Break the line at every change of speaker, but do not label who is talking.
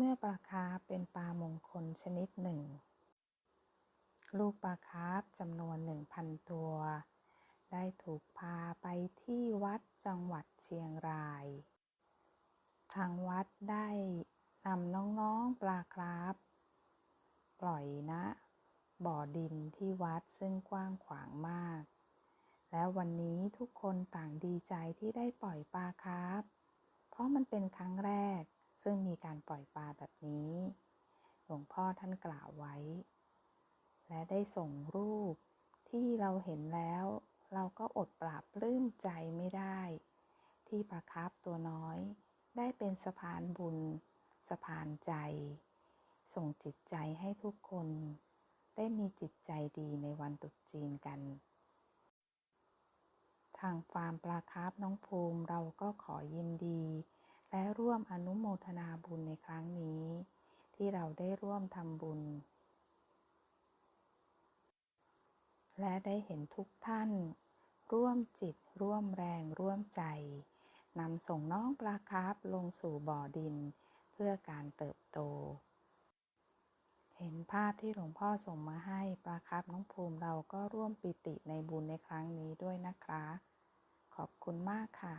เมื่อปลาคาร์ฟเป็นปลามงคลชนิดหนึ่ง ลูกปลาคาร์ฟจำนวน 1,000 ตัว ได้ถูกพาไปที่วัดจังหวัดเชียงราย ทางวัดได้นำน้องๆปลาคราฟปล่อยณบ่อดินที่วัดซึ่งกว้างขวางมาก แล้ววันนี้ทุกคนต่างดีใจที่ได้ปล่อยปลาคราฟเพราะมันเป็นครั้งแรก ซึ่งมีการปล่อยปลาแบบนี้ หลวงพ่อท่านกล่าวไว้ และได้ส่งรูปที่เราเห็นแล้ว เราก็อดปราบปลื้มใจไม่ได้ ที่ปลาคร์ฟตัวน้อย ได้เป็นสะพานบุญ สะพานใจ ส่งจิตใจให้ทุกคน ได้มีจิตใจดีในวันตรุษจีนกันทางฟาร์มปลาคาร์ฟน้องภูมิเราก็ขอยินดี มอนุโมทนาบุญในครั้งนี้ ที่เราได้ร่วมทำบุญ และได้เห็นทุกท่าน ร่วมจิตร่วมแรงร่วมใจนำส่งน้องปลาคาร์ฟลงสู่บ่อดิน เพื่อการเติบโต เห็นภาพที่หลวงพ่อส่งมาให้ปลาคาร์ฟน้องภูมิเราก็ร่วมปิติในบุญในครั้งนี้ด้วยนะคะ ขอบคุณมากค่ะ